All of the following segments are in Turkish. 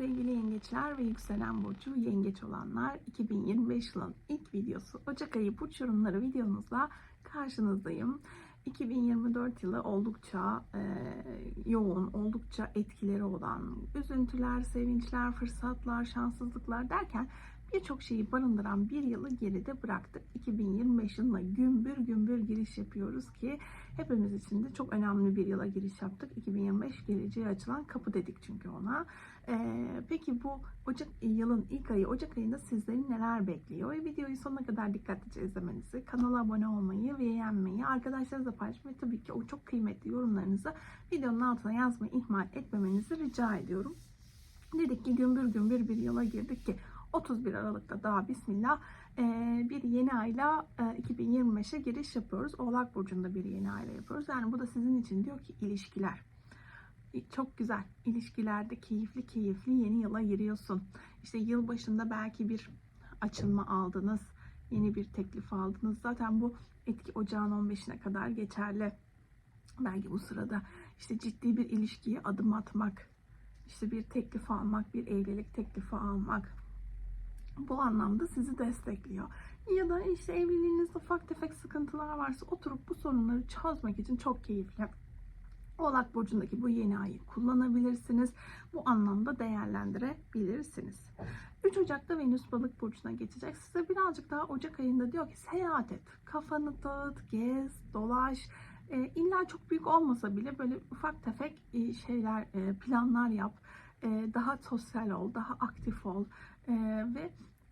sevgili yengeçler ve yükselen burcu yengeç olanlar 2025 yılın ilk videosu Ocak ayı burç yorumları videomuzla karşınızdayım. 2024 yılı oldukça e, yoğun, oldukça etkileri olan üzüntüler, sevinçler, fırsatlar, şanssızlıklar derken birçok şeyi barındıran bir yılı geride bıraktık. 2025 yılına gümbür gümbür giriş yapıyoruz ki hepimiz için de çok önemli bir yıla giriş yaptık. 2025 geleceğe açılan kapı dedik çünkü ona. Ee, peki bu Ocak yılın ilk ayı Ocak ayında sizleri neler bekliyor? Ve videoyu sonuna kadar dikkatlice izlemenizi, kanala abone olmayı, beğenmeyi, arkadaşlarınızla paylaşmayı tabii ki o çok kıymetli yorumlarınızı videonun altına yazmayı ihmal etmemenizi rica ediyorum. Dedik ki gümbür gümbür bir yıla girdik ki 31 Aralık'ta daha Bismillah e, bir yeni ayla e, 2025'e giriş yapıyoruz. Oğlak Burcu'nda bir yeni ayla yapıyoruz. Yani bu da sizin için diyor ki ilişkiler. Çok güzel. İlişkilerde keyifli keyifli yeni yıla giriyorsun. İşte yıl başında belki bir açılma aldınız. Yeni bir teklif aldınız. Zaten bu etki ocağın 15'ine kadar geçerli. Belki bu sırada işte ciddi bir ilişkiye adım atmak, işte bir teklif almak, bir evlilik teklifi almak, bu anlamda sizi destekliyor. Ya da işte evliliğinizde ufak tefek sıkıntılar varsa oturup bu sorunları çözmek için çok keyifli. Oğlak Burcu'ndaki bu yeni ayı kullanabilirsiniz. Bu anlamda değerlendirebilirsiniz. 3 Ocak'ta Venüs Balık Burcu'na geçecek. Size birazcık daha Ocak ayında diyor ki seyahat et. Kafanı dağıt, gez, dolaş. E, illa çok büyük olmasa bile böyle ufak tefek e, şeyler, e, planlar yap. E, daha sosyal ol, daha aktif ol. E, ve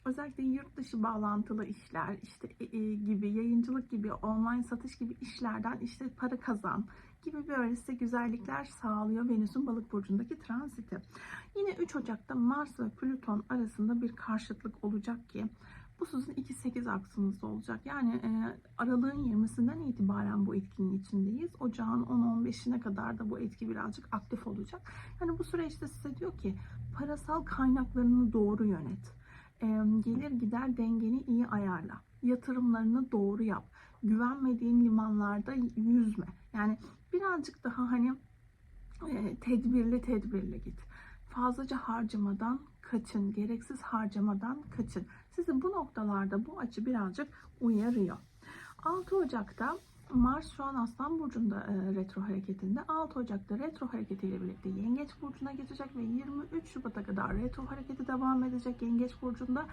özellikle yurt dışı bağlantılı işler işte e, e, gibi yayıncılık gibi online satış gibi işlerden işte para kazan gibi böyle size güzellikler sağlıyor Venüs'ün balık burcundaki transiti. Yine 3 Ocak'ta Mars ve Plüton arasında bir karşıtlık olacak ki bu sizin 2-8 aksınızda olacak. Yani e, aralığın 20'sinden itibaren bu etkinin içindeyiz. Ocağın 10-15'ine kadar da bu etki birazcık aktif olacak. Yani bu süreçte size diyor ki parasal kaynaklarını doğru yönet. Gelir gider dengeni iyi ayarla. Yatırımlarını doğru yap. Güvenmediğin limanlarda yüzme. Yani birazcık daha hani e, tedbirli tedbirli git. Fazlaca harcamadan kaçın. Gereksiz harcamadan kaçın. Sizi bu noktalarda bu açı birazcık uyarıyor. 6 Ocak'ta Mars şu an Aslan Burcu'nda e, retro hareketinde. 6 Ocak'ta retro hareketiyle birlikte Yengeç Burcu'na geçecek ve 23 Şubat'a kadar retro hareketi devam edecek Yengeç Burcu'nda.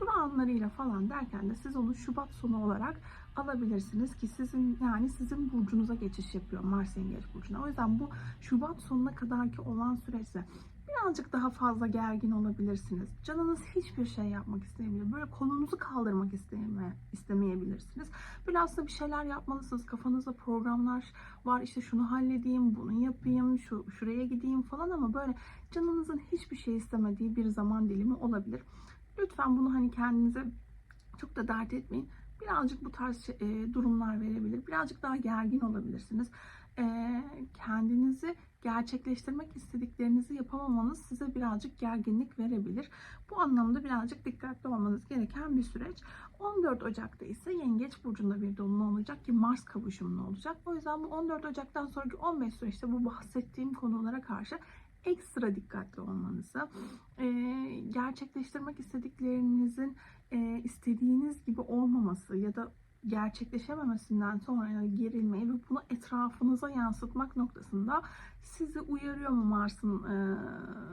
Duranlarıyla falan derken de siz onu Şubat sonu olarak alabilirsiniz ki sizin yani sizin burcunuza geçiş yapıyor Mars Yengeç Burcu'na. O yüzden bu Şubat sonuna kadarki olan süreçte birazcık daha fazla gergin olabilirsiniz. Canınız hiçbir şey yapmak istemiyor. Böyle kolunuzu kaldırmak isteme, istemeyebilirsiniz. Biraz da bir şeyler yapmalısınız. Kafanızda programlar var. İşte şunu halledeyim, bunu yapayım, şu şuraya gideyim falan ama böyle canınızın hiçbir şey istemediği bir zaman dilimi olabilir. Lütfen bunu hani kendinize çok da dert etmeyin. Birazcık bu tarz e, durumlar verebilir. Birazcık daha gergin olabilirsiniz. E, kendinizi gerçekleştirmek istediklerinizi yapamamanız size birazcık gerginlik verebilir. Bu anlamda birazcık dikkatli olmanız gereken bir süreç. 14 Ocak'ta ise Yengeç Burcu'nda bir dolunay olacak ki Mars kavuşumlu olacak. O yüzden bu 14 Ocak'tan sonraki 15 süreçte bu bahsettiğim konulara karşı ekstra dikkatli olmanızı, gerçekleştirmek istediklerinizin istediğiniz gibi olmaması ya da gerçekleşememesinden sonra gerilmeyi ve bunu etrafınıza yansıtmak noktasında sizi uyarıyor mu Mars'ın e,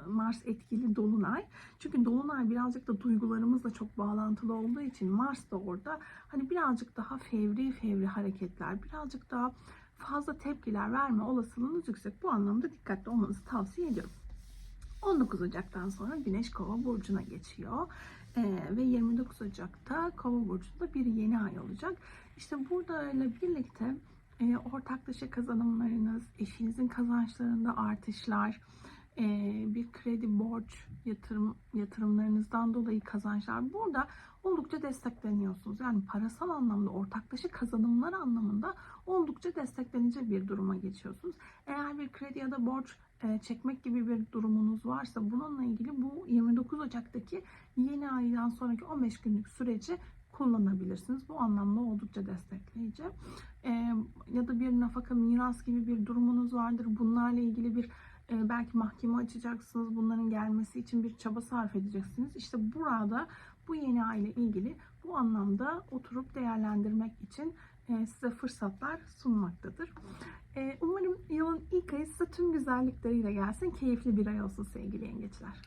Mars etkili dolunay? Çünkü dolunay birazcık da duygularımızla çok bağlantılı olduğu için Mars da orada hani birazcık daha fevri fevri hareketler, birazcık daha fazla tepkiler verme olasılığınız yüksek. Bu anlamda dikkatli olmanızı tavsiye ediyorum. 19 Ocak'tan sonra Güneş Kova burcuna geçiyor. Ee, ve 29 Ocak'ta Kova burcunda bir yeni ay olacak. İşte burada ile birlikte e, ortak dışı kazanımlarınız, eşinizin kazançlarında artışlar, e, bir kredi borç yatırım yatırımlarınızdan dolayı kazançlar burada oldukça destekleniyorsunuz. Yani parasal anlamda ortaklaşa kazanımlar anlamında oldukça desteklenici bir duruma geçiyorsunuz. Eğer bir kredi ya da borç e, çekmek gibi bir durumunuz varsa bununla ilgili bu 29 Ocak'taki yeni aydan sonraki 15 günlük süreci kullanabilirsiniz. Bu anlamda oldukça destekleyici. E, ya da bir nafaka miras gibi bir durumunuz vardır. Bunlarla ilgili bir e, belki mahkeme açacaksınız. Bunların gelmesi için bir çaba sarf edeceksiniz. İşte burada bu yeni ay ile ilgili bu anlamda oturup değerlendirmek için size fırsatlar sunmaktadır. E, umarım yılın ilk ayı size tüm güzellikleriyle gelsin. Keyifli bir ay olsun sevgili yengeçler.